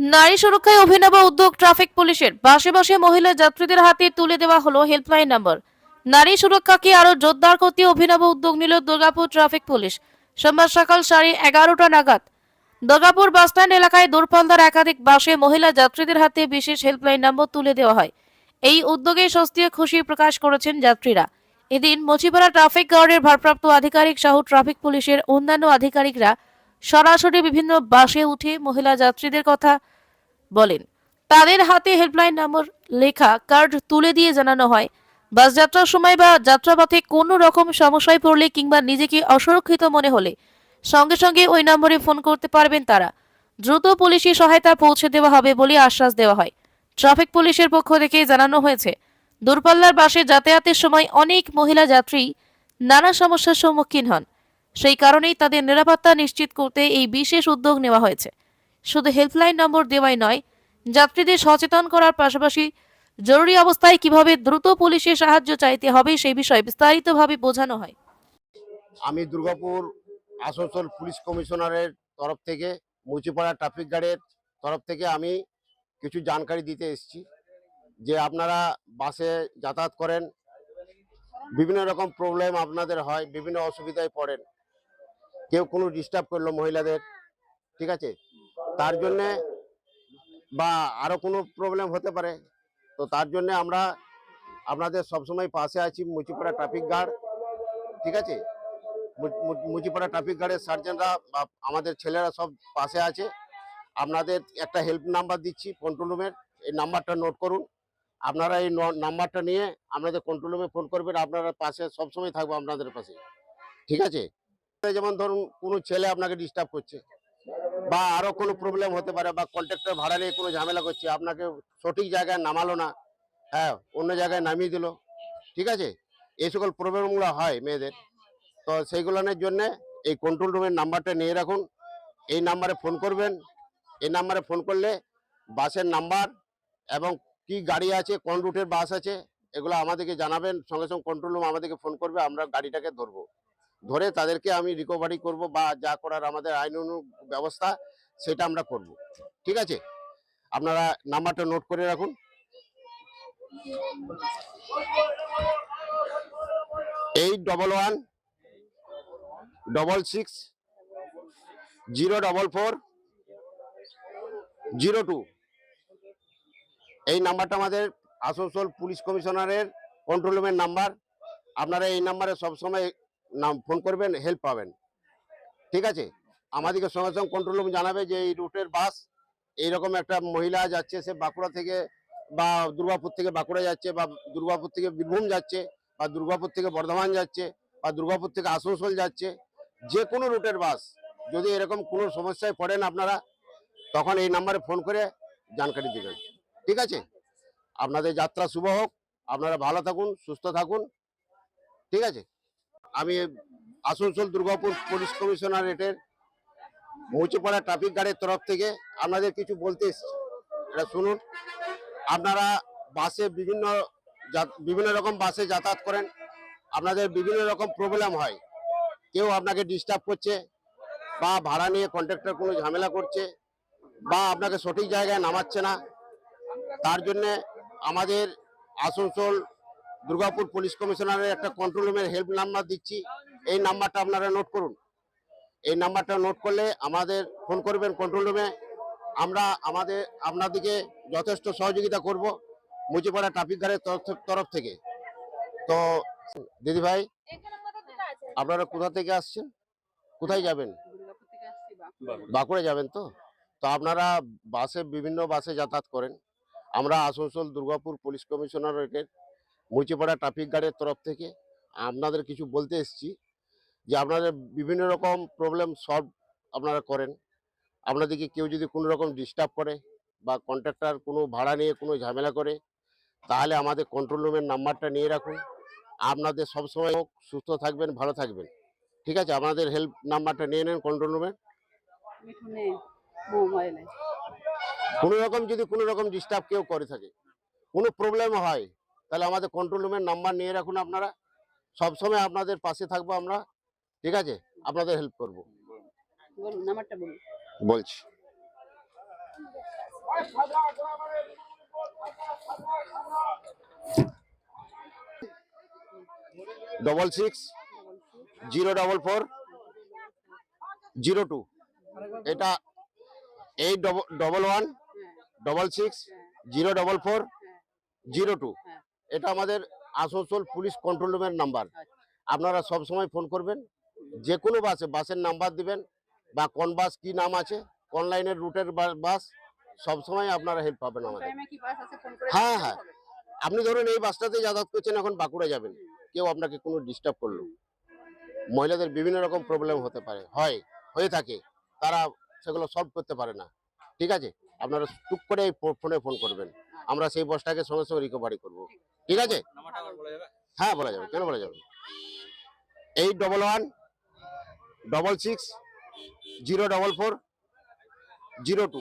নারী সুরক্ষায় অভিনব উদ্যোগ ট্রাফিক পুলিশের। বাসে বাসে মহিলা যাত্রীদের হাতে তুলে দেওয়া হলো হেল্পলাইন নম্বর। নারী সুরক্ষাকে আরও জোরদার করতে অভিনব উদ্যোগ নিল দুর্গাপুর ট্রাফিক পুলিশ। সোমবার সকাল সাড়ে এগারোটা নাগাদ দুর্গাপুর বাসস্ট্যান্ড এলাকায় দূরপাল্লার একাধিক বাসে মহিলা যাত্রীদের হাতে বিশেষ হেল্পলাইন নম্বর তুলে দেওয়া হয়। এই উদ্যোগে স্বস্তি খুশি প্রকাশ করেছেন যাত্রীরা। এদিন মুচিপাড়া ট্রাফিক গার্ডের ভারপ্রাপ্ত আধিকারিক সহ ট্রাফিক পুলিশের অন্যান্য আধিকারিকরা সরাসরি বিভিন্ন বাসে উঠে মহিলা যাত্রীদের কথা বলেন। তাদের হাতে হেল্পলাইন নম্বর, লেখা, কার্ড তুলে দিয়ে জানানো হয়। বাস যাত্রার সময় বা যাত্রাপথে কোনো রকম সমস্যায় পড়লে কিংবা নিজেকে অসুরক্ষিত মনে হলে সঙ্গে সঙ্গে ওই নম্বরে ফোন করতে পারবেন তারা। দ্রুত পুলিশি সহায়তা পৌঁছে দেওয়া হবে বলে আশ্বাস দেওয়া হয়। ট্রাফিক পুলিশের পক্ষ থেকে জানানো হয়েছে, দূরপাল্লার বাসে যাতায়াতের সময় অনেক মহিলা যাত্রী নানা সমস্যার সম্মুখীন হন। সেই কারণেই তাদের নিরাপত্তা নিশ্চিত করতে এই বিশেষ উদ্যোগ নেওয়া হয়েছে। শুধু হেল্পলাইন নম্বর দেওয়াই নয়, যাত্রীদের সচেতন করার পাশাপাশি জরুরি অবস্থায় কীভাবে দ্রুত পুলিশের সাহায্য চাইতে হবে সেই বিষয়ে বিস্তারিতভাবে বোঝানো হয়। আমি দুর্গাপুর আসানসোল পুলিশ কমিশনারের তরফ থেকে, মুচিপাড়া ট্রাফিক গার্ডের তরফ থেকে আমি কিছু জানকারি দিতে এসেছি, যে আপনারা বাসে যাতায়াত করেন, বিভিন্ন রকম প্রবলেম আপনাদের হয়, বিভিন্ন অসুবিধায় পড়েন, কেউ কোনো ডিস্টার্ব করল মহিলাদের, ঠিক আছে? তার জন্যে বা আরও কোনো প্রবলেম হতে পারে, তো তার জন্যে আমরা আপনাদের সবসময় পাশে আছি মুচিপাড়া ট্রাফিক গার্ড ঠিক আছে? মুচিপাড়া ট্রাফিক গার্ডের সার্জেনরা বা আমাদের ছেলেরা সব পাশে আছে। আপনাদের একটা হেল্প নাম্বার দিচ্ছি কন্ট্রোল রুমের এই নাম্বারটা নোট করুন। আপনারা এই নাম্বারটা নিয়ে আপনাদের কন্ট্রোল রুমে ফোন করবেন, আপনারা পাশে সবসময় থাকব আপনাদের পাশে, ঠিক আছে? যেমন ধরুন কোনো ছেলে আপনাকে ডিস্টার্ব করছে বা আরও কোনো প্রবলেম হতে পারে বা কন্ট্রাক্টর ভাড়া নিয়ে কোনো ঝামেলা করছে, আপনাকে সঠিক জায়গায় নামালো না হ্যাঁ অন্য জায়গায় নামিয়ে দিল, ঠিক আছে? এই সকল প্রবলেমগুলো হয় মেয়েদের। তো সেইগুলোনের জন্য এই কন্ট্রোল রুমের নাম্বারটা নিয়ে রাখুন। এই নাম্বারে ফোন করবেন। এই নাম্বারে ফোন করলে বাসের নাম্বার এবং কি গাড়ি আছে, কোন রুটের বাস আছে, এগুলো আমাদেরকে জানাবেন। সঙ্গে সঙ্গে কন্ট্রোল রুম আমাদেরকে ফোন করবে, আমরা গাড়িটাকে ধরবো। ধরে তাদেরকে আমি রিকভারি করব বা যা করার আমাদের আইন অনু ব্যবস্থা, সেটা আমরা করব। ঠিক আছে? আপনারা নাম্বারটা নোট করে রাখুন। Eight double one double six zero double four zero two এই নাম্বারটা আমাদের আসানসোল পুলিশ কমিশনারের কন্ট্রোল রুমের নাম্বার। আপনারা এই নাম্বারে সবসময় নাম ফোন করবেন হেল্প পাবেন। ঠিক আছে? আমাদেরকে সঙ্গে সঙ্গে কন্ট্রোল রুম জানাবে যে এই রুটের বাস এইরকম একটা মহিলা যাচ্ছে, সে বাঁকুড়া থেকে বা দুর্গাপুর থেকে বাঁকুড়া যাচ্ছে বা দুর্গাপুর থেকে বীরভূম যাচ্ছে বা দুর্গাপুর থেকে বর্ধমান যাচ্ছে বা দুর্গাপুর থেকে আসানসোল যাচ্ছে, যে কোনো রুটের বাস যদি এরকম কোনো সমস্যায় পড়েন আপনারা, তখন এই নাম্বারে ফোন করে জানকারি দেবেন। ঠিক আছে? আপনাদের যাত্রা শুভ হোক, আপনারা ভালো থাকুন, সুস্থ থাকুন। ঠিক আছে? আমি আসানসোল দুর্গাপুর পুলিশ কমিশনারেটের মৌচিপাড়া ট্রাফিক গার্ডের তরফ থেকে আপনাদের কিছু বলতে এটা শুনুন। আপনারা বাসে বিভিন্ন বিভিন্ন রকম বাসে যাতায়াত করেন। আপনাদের বিভিন্ন রকম প্রবলেম হয়। কেউ আপনাকে ডিস্টার্ব করছে বা ভাড়া নিয়ে কন্ট্রাক্টর কোনো ঝামেলা করছে বা আপনাকে সঠিক জায়গায় নামাচ্ছে না। তার জন্যে আমাদের আসানসোল দুর্গাপুর পুলিশ কমিশনারের একটা কন্ট্রোল রুমের হেল্প নাম্বার দিচ্ছি। এই নাম্বারটা আপনারা নোট করুন। এই নাম্বারটা নোট করলে আমাদের ফোন করবেন কন্ট্রোল রুমে আমরা আমাদের, আপনাদেরকে যথেষ্ট সহযোগিতা করব মুচিপাড়া ট্রাফিক গার্ডের তরফ- থেকে তো, দিদি ভাই, আপনারা কোথা থেকে আসছেন? কোথায় যাবেন? বাঁকুড়া যাবেন তো? তো আপনারা বাসে, বিভিন্ন বাসে যাতায়াত করেন। আমরা আসানসোল দুর্গাপুর পুলিশ কমিশনারেটের মুচিপাড়া ট্রাফিক গার্ডের তরফ থেকে আপনাদের কিছু বলতে এসেছি যে আপনাদের বিভিন্ন রকম প্রবলেম সলভ আপনারা করেন। আপনাদেরকে কেউ যদি কোনো রকম ডিস্টার্ব করে বা কন্ট্রাক্টর কোনো ভাড়া নিয়ে কোনো ঝামেলা করে তাহলে আমাদের কন্ট্রোল রুমের নাম্বারটা নিয়ে রাখুন। আপনাদের সবসময় হোক, সুস্থ থাকবেন ভালো থাকবেন। ঠিক আছে? আপনাদের হেল্প নাম্বারটা নিয়ে নেন কন্ট্রোল রুমের কোনো রকম যদি কোনো রকম ডিস্টার্ব কেউ করে থাকে কোনো প্রবলেম হয় তাহলে আমাদের কন্ট্রোল রুমের নাম্বার নিয়ে রাখুন আপনারা। সবসময় আপনাদের পাশে থাকব আমরা। ঠিক আছে? আপনাদের হেল্প করব। বলছি। Double six zero double four zero two এটা eight double one double six zero double four zero two এটা আমাদের আসানসোল পুলিশ কন্ট্রোল রুমের নাম্বার আপনারা সব সময় ফোন করবেন। যে কোনো বাসে বাসের নাম্বার দিবেন বা কোন বাস কি নাম আছে কোন লাইনের রুটের বাস সব সময় আপনারা হেল্প পাবেন আমাদের। হ্যাঁ, হ্যাঁ। আপনি ধরুন এই বাসটাতে যাতায়াত করছেন এখন বাঁকুড়া যাবেন। কেউ আপনাকে কোনো ডিস্টার্ব করল। মহিলাদের বিভিন্ন রকম প্রবলেম হতে পারে হয় হয়ে থাকে। তারা সেগুলো সলভ করতে পারে না। ঠিক আছে? আপনারা টুক করে এই ফোনে ফোন করবেন। আমরা সেই বসটাকে সঙ্গে সঙ্গে রিকভারি করব। ঠিক আছে? হ্যাঁ বলা যাবে কেন বলা যাবে eight double one double six zero double four zero two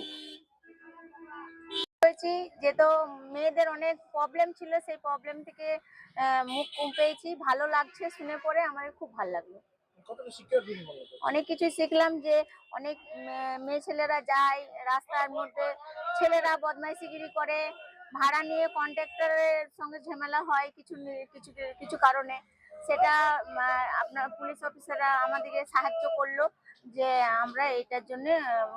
হয়েছি যে তো মেয়েদের অনেক প্রবলেম ছিল সেই প্রবলেম থেকে মুখ পেয়েছি ভালো লাগছে শুনে পরে আমার খুব ভালো লাগল। অনেক কিছু শিখলাম যে অনেক মেয়ে ছেলেরা যায় রাস্তার মধ্যে ছেলেরা বদমাইশিগিরি করে ভাড়া নিয়ে কন্ট্রাক্টরের সঙ্গে ঝামেলা হয় কিছু কিছু কিছু কারণে। সেটা আপনার পুলিশ অফিসাররা আমাদেরকে সাহায্য করল যে আমরা এটার জন্য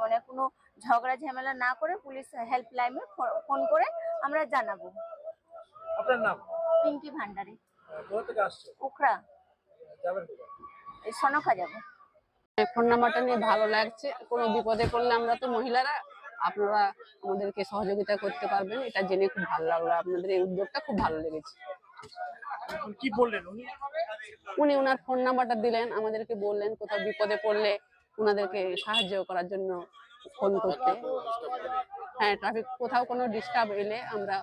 মানে কোনো ঝগড়া ঝামেলা না করে পুলিশ হেল্পলাইনে ফোন করে আমরা জানাব। আপনার নাম? পিঙ্কি ভান্ডারি। উখরা এই সনখা যাব। ফোন নাম্বারটা নিয়ে ভালো লাগছে। কোনো বিপদে পড়লে আমরা তো মহিলারা আপনারা আমাদেরকে সহযোগিতা করতে পারবেন। এটা জেনে খুব ভালো লাগল। আপনাদের এই উদ্যোগটা খুব ভালো লেগেছে। উনি কি বললেন উনি? উনি ওনার ফোন নাম্বারটা দিলেন আমাদেরকে বললেন কোথাও বিপদে পড়লে ওনাদেরকে সাহায্য করার জন্য ফোন করতে। হ্যাঁ ট্রাফিক কোথাও কোনো ডিস্টার্ব এলে আমরা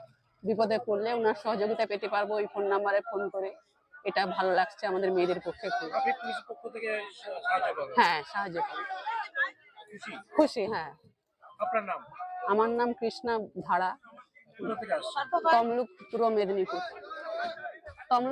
বিপদে পড়লে ওনার সহযোগিতা পেতে পারব ওই ফোন নাম্বারে ফোন করে। এটা ভালো লাগছে আমাদের মেয়েদের পক্ষে খুব। হ্যাঁ সাহায্য করবে খুশি হ্যাঁ। আপনার নাম? আমার নাম কৃষ্ণা ধারা। তমলুক পূর্ব মেদিনীপুর। তমলুক